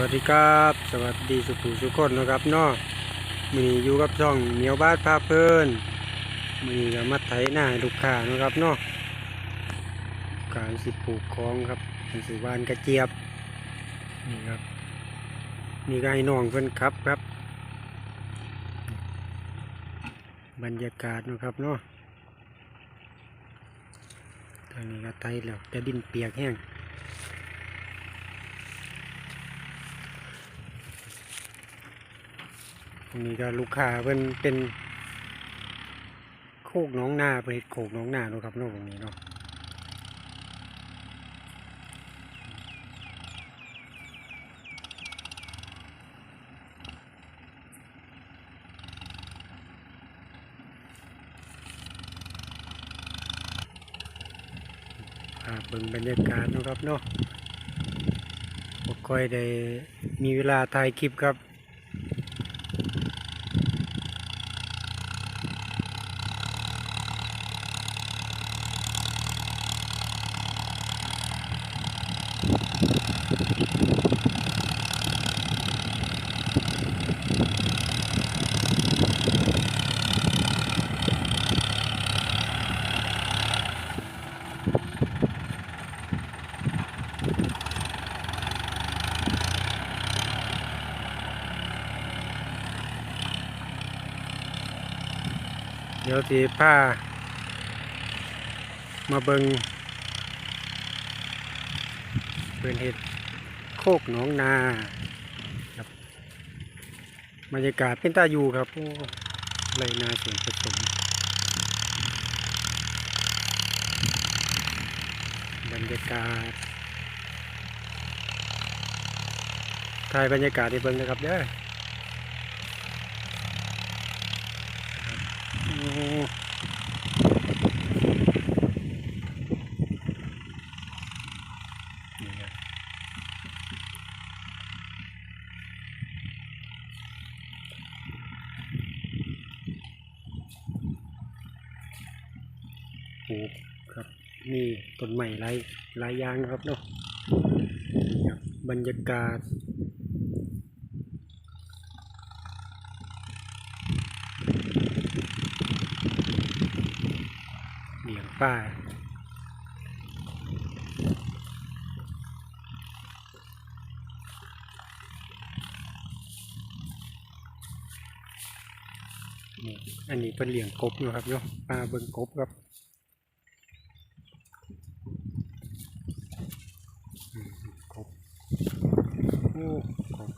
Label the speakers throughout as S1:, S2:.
S1: วัสดีครับ สวัสดีสุขุสุขคนนะครับเนาะมีอยู่กับช่องเหนียวบ้านพาเพลินมีก็มาไถหน้าลูกค้านะครับเนาะการสิปลูกคลองครับเป็นสิวานกระเจี๊ยบนี่ครับนี่ก็ให้น้องเพิ่นครับครับ บรรยากาศนะครับเนาะตอนนี้ก็ไถแล้วแต่ดินเปียกแห้ง ตรง นี้ก็ลูกค้าเพิ่นเป็นโคกหน้องนาเป็นโคกหน้องนาเนาะครับนาะตรงนี้เนาะพาเบิ่งบรรยากาศนะครับเนาะบ่ค่อยได้มีเวลาถ่ายคลิปครับ เดี๋ยวสีผ้ามาเบิง เป็นเห็ดโคกหนองนาครับบรรยากาศเป็นตาอยู่ครับโอ้ไรนาสียงผสมบรรยากาศถ่ายบรรยากาศให้เบิ่งนะครับเด้อ โอ้นี่ครับปลูกครับมีต้นใหม่หลายหลายอย่างนะครับเนาะบบรรยากาศเลี้ยงป้า นี่อันนี้เป็นเหลี้ยงกบอยู่ครับเนาะปลาเบิ่งกบครับอืมกบโอ้กบ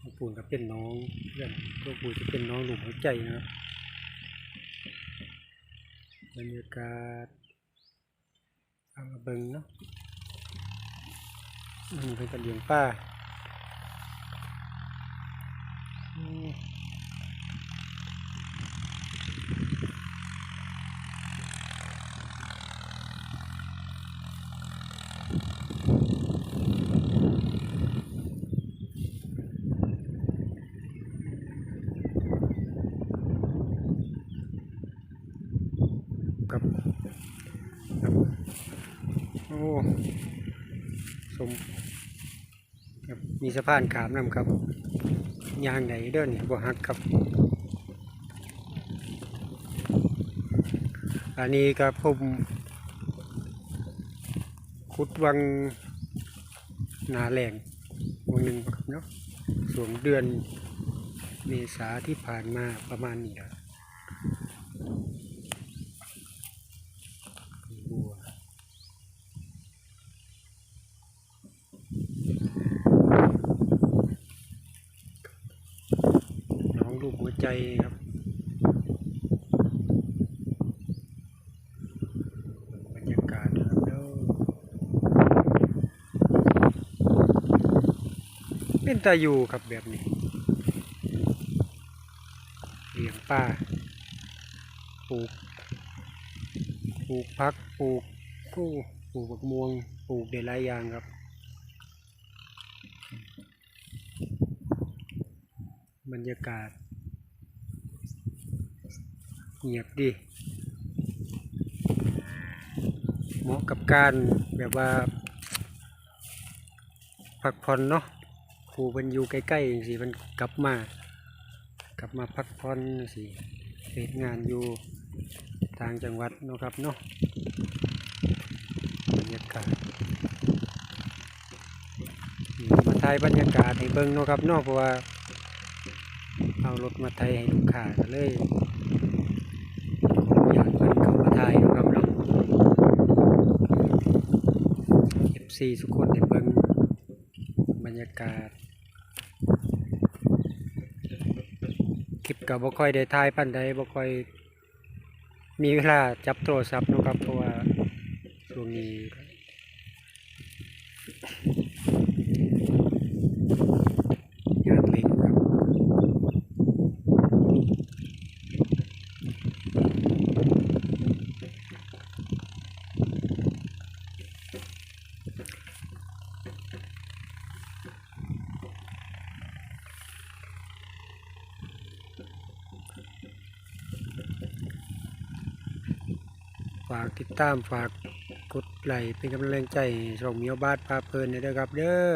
S1: ตัวปูนก็เป็นน้องเพื่อนตัวปูนจะเป็นน้องหลุมหัวใจนะครับบรรยากาศเอามาเบิ่งเนาะอืมเป็นกระเลียงป้าอืมครับครับโอ้สมครับมีสะพานขามนำครับยางไหนเดินบ่หักครับ อันนี้ก็ผมขุดวังนาแหลงวังหนึ่งครับเนาะส่วนเดือนเมษาที่ผ่านมาประมาณนี้ครับวน้องลูกหัว ใจครับบรรยากาศนะครับเด้อเป็นตาอยู่ครับแบบนี้เลี้ยงป้าปลูกปลูกพักปลูกกู้ปลูกบักม่วงปลูกได้หลายอย่างครับบรรยากาศ เงียบดี เหมาะกับการแบบว่าพักผ่อนเนาะครูเพิ่นอยู่ใกล้ๆสิเพิ่นกลับมา กลับมาพักผ่อนสิเฮ็ดงานอยู่ทางจังหวัดเนาะครับเนาะบรรยากาศมาถ่ายบรรยากาศให้เบิ่งเนาะครับเนาะเพราะว่าเอารถมาไทยให้ลูกค้าก็เลยากเพิ่นเข้ามาถ่ายเนาะครับเนาะ FC ทุกคนได้เบิ่งบรรยากาศ คลิปก็บ่ค่อยได้ถ่ายปานใดบ่ค่อย มีเวลาจับโทรศัพท์เนาะครับเพราะว่าช่วงนี้งานเล็กครับ ฝากติดตามฝากกดไลค์เป็นกำลังใจให้ช่งเมียวบาทพาเพลินด้วยครับ เด้อ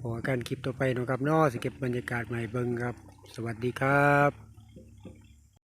S1: ขอการคลิปต่อไปนะครับนอสเก็บบรรยากาศใหม่เบิ่งครับ สวัสดีครับ